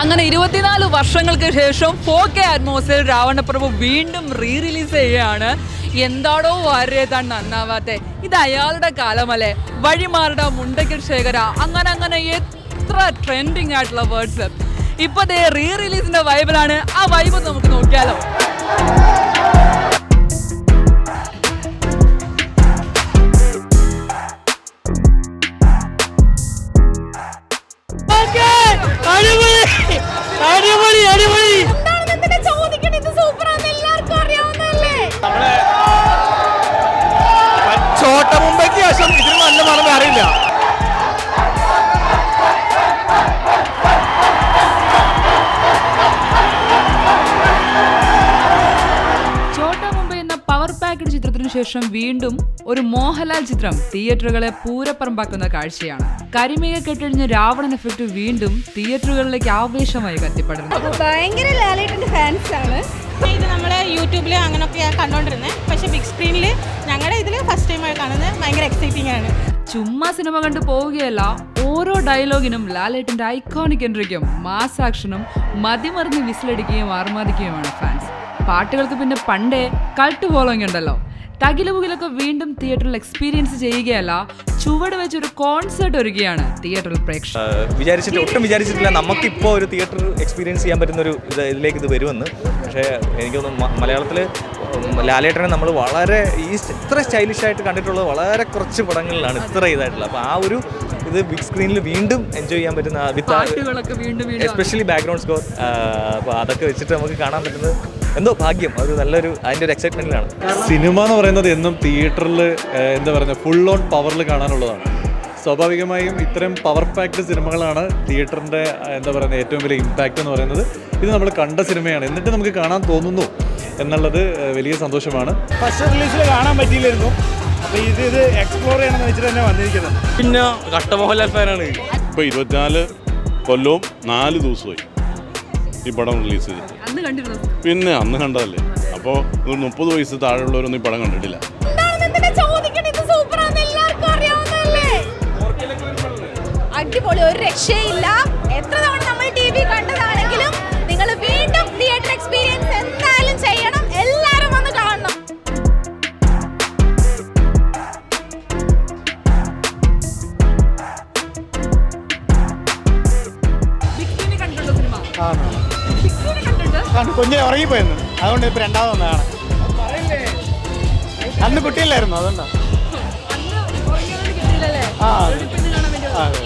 അങ്ങനെ ഇരുപത്തിനാല് വർഷങ്ങൾക്ക് ശേഷം ഫോർ കെ അറ്റ്മോസ്ഫിയർ രാവണപ്രഭു വീണ്ടും റീ റിലീസ് ചെയ്യുകയാണ്. എന്താടോ താൻ നന്നാവാത്തെ. ഇത് അയാളുടെ കാലമല്ലേ? വഴിമാറുടെ മുണ്ടയ്ക്കൽ ശേഖര. അങ്ങനെ അങ്ങനെ എത്ര ട്രെൻഡിങ് ആയിട്ടുള്ള വേർഡ്സ് ഇപ്പത്തെ റീ റിലീസിന്റെ വൈബിലാണ് ആ വൈബ് നമുക്ക് നോക്കിയാലോ. ചോട്ട മുമ്പയ്ക്ക് ഇതിന് നല്ല മണം അറിയില്ല ചോട്ട മുംബൈ എന്ന പവർ പാക്കഡ് ചിത്രത്തിനു ശേഷം വീണ്ടും ഒരു മോഹൻലാൽ ചിത്രം തിയേറ്ററുകളെ പൂരപ്പറമ്പാക്കുന്ന കാഴ്ചയാണ്. കരിമേഘ കെട്ടഴിഞ്ഞ രാവണൻ എഫക്ട് വീണ്ടും തിയേറ്ററുകളിലേക്ക് ആവേശമായി കത്തിപ്പടരുന്നു. ഭയങ്കര ലാലേട്ടന്റെ ഫാൻസ് ആണ്. ഇത് നമ്മൾ യൂട്യൂബിൽ അങ്ങനെയൊക്കെ കണ്ടോണ്ടിരുന്നത് പക്ഷെ ബിഗ് സ്ക്രീനിൽ ഫസ്റ്റ് കാണുന്നത് ഭയങ്കര എക്സൈറ്റിംഗ് ആണ്. ചുമ്മാ സിനിമ കണ്ടു പോവുകയല്ല ഓരോ ഡയലോഗിനും ലാലേട്ടന്റെ ഐക്കോണിക് എൻട്രിക്കും മാസ് ആക്ഷനും മതിമറിഞ്ഞ് വിസിലടിക്കുകയും ആർമാദിക്കുകയുമാണ് ഫാൻസ് പാട്ടുകൾക്ക് പിന്നെ പണ്ടേ കൾട്ട് ഫോളോയിങ് ഉണ്ടല്ലോ. തകിലുമുകിലൊക്കെ വീണ്ടും തിയേറ്ററിൽ എക്സ്പീരിയൻസ് ചെയ്യുകയല്ല ചുവട് വെച്ച് ഒരു കോൺസേർട്ട് ഒരുക്കുകയാണ് തിയേറ്ററിൽ പ്രേക്ഷകർ വിചാരിച്ചിട്ട് ഒട്ടും വിചാരിച്ചിട്ടില്ല. നമുക്കിപ്പോൾ ഒരു തിയേറ്റർ എക്സ്പീരിയൻസ് ചെയ്യാൻ പറ്റുന്ന ഒരു ഇത് ഇതിലേക്ക് ഇത് വരുമെന്ന്. പക്ഷേ എനിക്കൊന്നും തോന്നുന്നു മലയാളത്തിൽ ലാലേട്ടനെ നമ്മൾ വളരെ ഈ ഇത്ര സ്റ്റൈലിഷ് ആയിട്ട് കണ്ടിട്ടുള്ളത് വളരെ കുറച്ച് പടങ്ങളിലാണ് ഇത്ര ഇതായിട്ടുള്ളത്. അപ്പോൾ ആ ഒരു ഇത് ബിഗ് സ്ക്രീനിൽ വീണ്ടും എൻജോയ് ചെയ്യാൻ പറ്റുന്ന വിത്ത് വീണ്ടും വീണ്ടും എസ്പെഷ്യലി ബാക്ക്ഗ്രൗണ്ട് സ്കോർ അപ്പോൾ അതൊക്കെ വെച്ചിട്ട് നമുക്ക് കാണാൻ പറ്റുന്നത് എന്തോ ഭാഗ്യം. അത് നല്ലൊരു അതിന്റെ ഒരു എക്സൈറ്റ്മെന്റിലാണ് സിനിമ എന്ന് പറയുന്നത് എന്നും തിയേറ്ററിൽ എന്താ പറയുക ഫുൾ ഓൺ പവറിൽ കാണാനുള്ളതാണ്. സ്വാഭാവികമായും ഇത്രയും പവർ പാക്ഡ് സിനിമകളാണ് തിയേറ്ററിന്റെ എന്താ പറയുന്നത് ഏറ്റവും വലിയ ഇമ്പാക്റ്റ് എന്ന് പറയുന്നത്. ഇത് നമ്മൾ കണ്ട സിനിമയാണ്. എന്നിട്ട് നമുക്ക് കാണാൻ തോന്നുന്നു എന്നുള്ളത് വലിയ സന്തോഷമാണ്. ഫസ്റ്റ് റിലീസിൽ കാണാൻ പറ്റിയില്ലായിരുന്നു. അപ്പൊ ഇത് ഇത് എക്സ്പ്ലോർ ചെയ്യണമെന്ന് വെച്ചിട്ട് തന്നെ വന്നിരിക്കുന്നത്. പിന്നെ കട്ടമോഹൻലാൽ ഫാനാണ്. ഇപ്പോൾ ഇരുപത്തിനാല് കൊല്ലവും നാല് ദിവസമായി ഈ പടം റിലീസ് ചെയ്തിട്ട്. അന്ന് കണ്ടിരുന്നു? പിന്നെ അന്ന് കണ്ടതല്ലേ? അപ്പോൾ ഒരു മുപ്പത് വയസ്സ് താഴെയുള്ളവരൊന്നും ഈ പടം കണ്ടിട്ടില്ല. അടിപൊളി ഒരു രക്ഷയില്ല. എത്ര തവണ നമ്മൾ ടി വി കണ്ടതാണെങ്കിലും സ്ക്രീനിൽ കുഞ്ഞിനെ ഉറങ്ങിപ്പോയിരുന്നു. അതുകൊണ്ട് ഇപ്പൊ രണ്ടാമത് വന്നതാണ്. അന്ന് കുട്ടിയില്ലായിരുന്നു? അതുകൊണ്ടാ. അന്ന് ഉറങ്ങിയതുകൊണ്ട് കിട്ടിയില്ലല്ലേ? ആ വെളുപ്പിന് കാണാൻ ആ, അതെ.